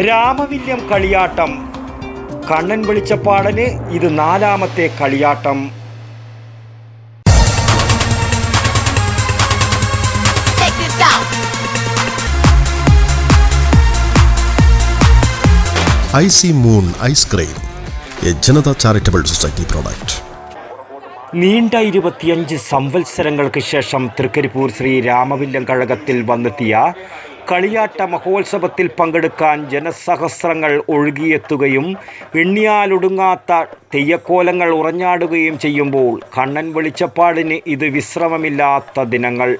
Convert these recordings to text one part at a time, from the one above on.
രാമവില്യം കളിയാട്ടം. കണ്ണൻ വെളിച്ചപ്പാടന് ഇത് നാലാമത്തെ കളിയാട്ടം. Icy moon ice cream a Janata charitable society product. നീണ്ട ഇരുപത്തിയഞ്ച് സംവത്സരങ്ങൾക്ക് ശേഷം തൃക്കരിപ്പൂർ ശ്രീ രാമവില്ലം കഴകത്തിൽ വന്നെത്തിയ കളിയാട്ട മഹോത്സവത്തിൽ പങ്കെടുക്കാൻ ജനസഹസ്രങ്ങൾ ഒഴുകിയെത്തുകയും എണ്ണിയാലൊടുങ്ങാത്ത തെയ്യക്കോലങ്ങൾ ഉറഞ്ഞാടുകയും ചെയ്യുമ്പോൾ കണ്ണൻ വെളിച്ചപ്പാടിന് ഇത് വിശ്രമമില്ലാത്ത ദിനങ്ങൾ.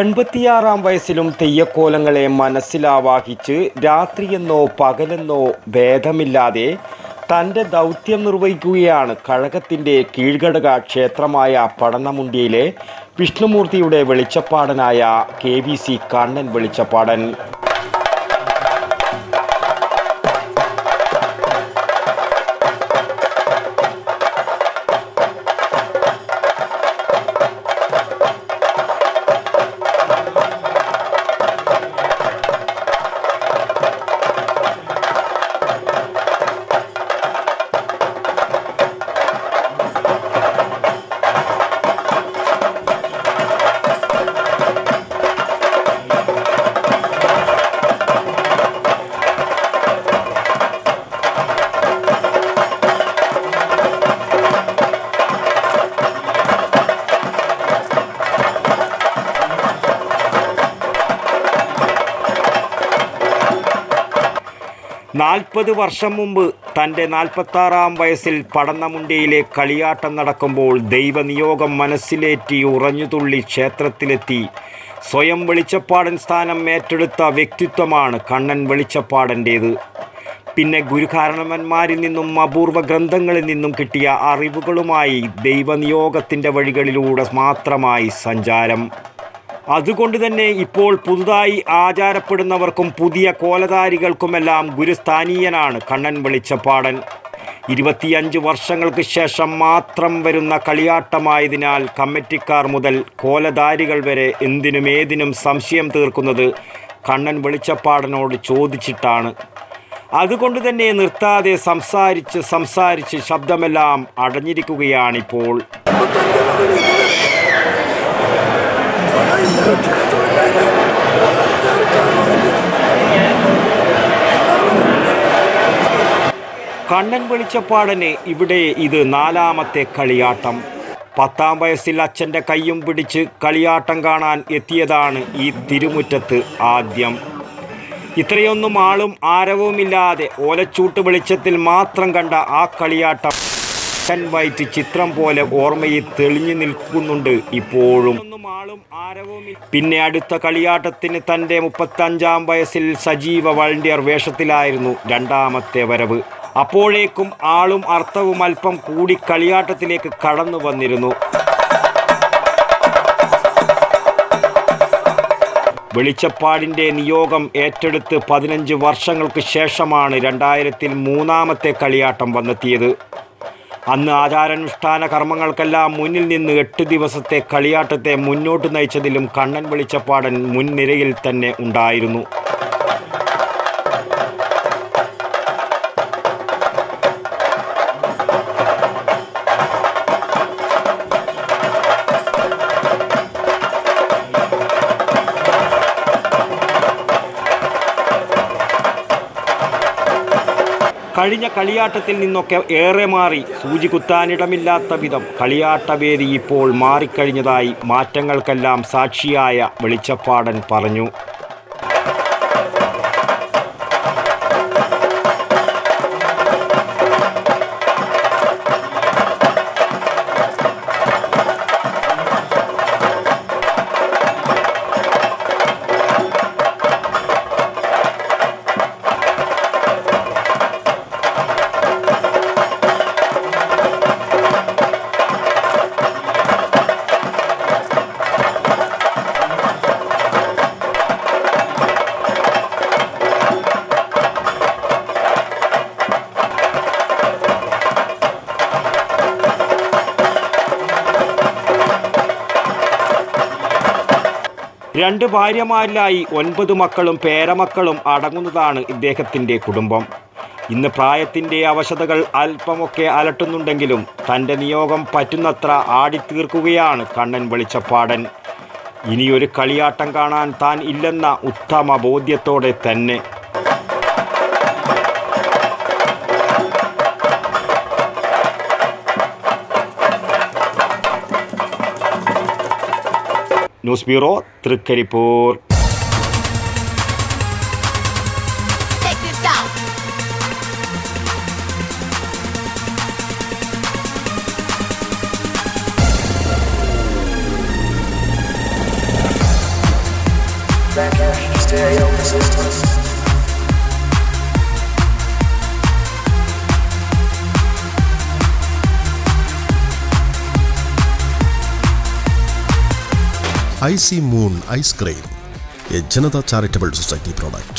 എൺപത്തിയാറാം വയസ്സിലും തെയ്യക്കോലങ്ങളെ മനസ്സിലാവാഹിച്ച് രാത്രിയെന്നോ പകലെന്നോ ഭേദമില്ലാതെ തന്റെ ദൗത്യം നിർവഹിക്കുകയാണ് കഴകത്തിന്റെ കീഴ്ഘടക ക്ഷേത്രമായ പടന്നമുണ്ടിയിലെ വിഷ്ണുമൂർത്തിയുടെ വെളിച്ചപ്പാടനായ കെ വി സി കണ്ണൻ വെളിച്ചപ്പാടൻ. നാൽപ്പത് വർഷം മുമ്പ് തന്റെ നാൽപ്പത്താറാം വയസ്സിൽ പടന്നമുണ്ടിയിലെ കളിയാട്ടം നടക്കുമ്പോൾ ദൈവനിയോഗം മനസ്സിലേറ്റി ഉറഞ്ഞുതുള്ളി ക്ഷേത്രത്തിലെത്തി. സ്വയം വെളിച്ചപ്പാടൻ സ്ഥാനം ഏറ്റെടുത്ത വ്യക്തിത്വമാണ് കണ്ണൻ വെളിച്ചപ്പാടന്റേത്. പിന്നെ ഗുരുകാരണവന്മാരിൽ നിന്നും അപൂർവ ഗ്രന്ഥങ്ങളിൽ നിന്നും കിട്ടിയ അറിവുകളുമായി ദൈവനിയോഗത്തിന്റെ വഴികളിലൂടെ മാത്രമായി സഞ്ചാരം. അതുകൊണ്ട് തന്നെ ഇപ്പോൾ പുതുതായി ആചാരപ്പെടുന്നവർക്കും പുതിയ കോലധാരികൾക്കുമെല്ലാം ഗുരുസ്ഥാനീയനാണ് കണ്ണൻ വെളിച്ചപ്പാടൻ ഇരുപത്തിയഞ്ച് വർഷങ്ങൾക്ക് ശേഷം മാത്രം വരുന്ന കളിയാട്ടമായതിനാൽ കമ്മിറ്റിക്കാർ മുതൽ കോലധാരികൾ വരെ എന്തിനും ഏതിനും സംശയം തീർക്കുന്നത് കണ്ണൻ വെളിച്ചപ്പാടനോട് ചോദിച്ചിട്ടാണ്. അതുകൊണ്ട് തന്നെ നിർത്താതെ സംസാരിച്ച് സംസാരിച്ച് ശബ്ദമെല്ലാം അടഞ്ഞിരിക്കുകയാണിപ്പോൾ. കണ്ണൻ വെളിച്ചപ്പാടന് ഇവിടെ ഇത് നാലാമത്തെ കളിയാട്ടം. പത്താം വയസ്സിൽ അച്ഛന്റെ കൈയും പിടിച്ച് കളിയാട്ടം കാണാൻ എത്തിയതാണ് ഈ തിരുമുറ്റത്ത് ആദ്യം. ഇത്രയൊന്നും ആളും ആരവുമില്ലാതെ ഓലച്ചൂട്ട് വെളിച്ചത്തിൽ മാത്രം കണ്ട ആ കളിയാട്ടം. ൻ വൈറ്റ് ചിത്രം പോലെ ഓർമ്മയിൽ തെളിഞ്ഞു നിൽക്കുന്നുണ്ട് ഇപ്പോഴും. പിന്നെ അടുത്ത കളിയാട്ടത്തിന് തന്റെ മുപ്പത്തഞ്ചാം വയസ്സിൽ സജീവ വളണ്ടിയർ വേഷത്തിലായിരുന്നു രണ്ടാമത്തെ വരവ്. അപ്പോഴേക്കും ആളും അർത്ഥവും അല്പം കൂടി കളിയാട്ടത്തിലേക്ക് കടന്നു വന്നിരുന്നു. വെളിച്ചപ്പാടിന്റെ നിയോഗം ഏറ്റെടുത്ത് പതിനഞ്ച് വർഷങ്ങൾക്ക് ശേഷമാണ് രണ്ടായിരത്തിൽ മൂന്നാമത്തെ കളിയാട്ടം വന്നെത്തിയത്. അന്ന് ആചാരാനുഷ്ഠാന കർമ്മങ്ങൾക്കെല്ലാം മുന്നിൽ നിന്ന് എട്ട് ദിവസത്തെ കളിയാട്ടത്തെ മുന്നോട്ട് നയിച്ചതിലും കണ്ണൻ വെളിച്ചപ്പാടൻ മുൻനിരയിൽ തന്നെ ഉണ്ടായിരുന്നു. കഴിഞ്ഞ കളിയാട്ടത്തിൽ നിന്നൊക്കെ ഏറെ മാറി. സൂചി കുത്താനിടമില്ലാത്ത വിധം കളിയാട്ടവേദി ഇപ്പോൾ മാറിക്കഴിഞ്ഞതായി മാറ്റങ്ങൾക്കെല്ലാം സാക്ഷിയായ വെളിച്ചപ്പാടൻ പറഞ്ഞു. രണ്ട് ഭാര്യമാരിലായി ഒൻപത് മക്കളും പേരമക്കളും അടങ്ങുന്നതാണ് ഇദ്ദേഹത്തിന്റെ കുടുംബം. ഇന്ന് പ്രായത്തിന്റെ അവശതകൾ അല്പമൊക്കെ അലട്ടുന്നുണ്ടെങ്കിലും തന്റെ നിയോഗം പറ്റുന്നത്ര ആടിത്തീർക്കുകയാണ് കണ്ണൻ വെളിച്ചപ്പാടൻ. ഇനിയൊരു കളിയാട്ടം കാണാൻ താൻ ഇല്ലെന്ന ഉത്തമ ബോധ്യത്തോടെ തന്നെ News bureau Trikaripur Check this out. Stereo Systems. Icy moon ice cream a Janata charitable society product.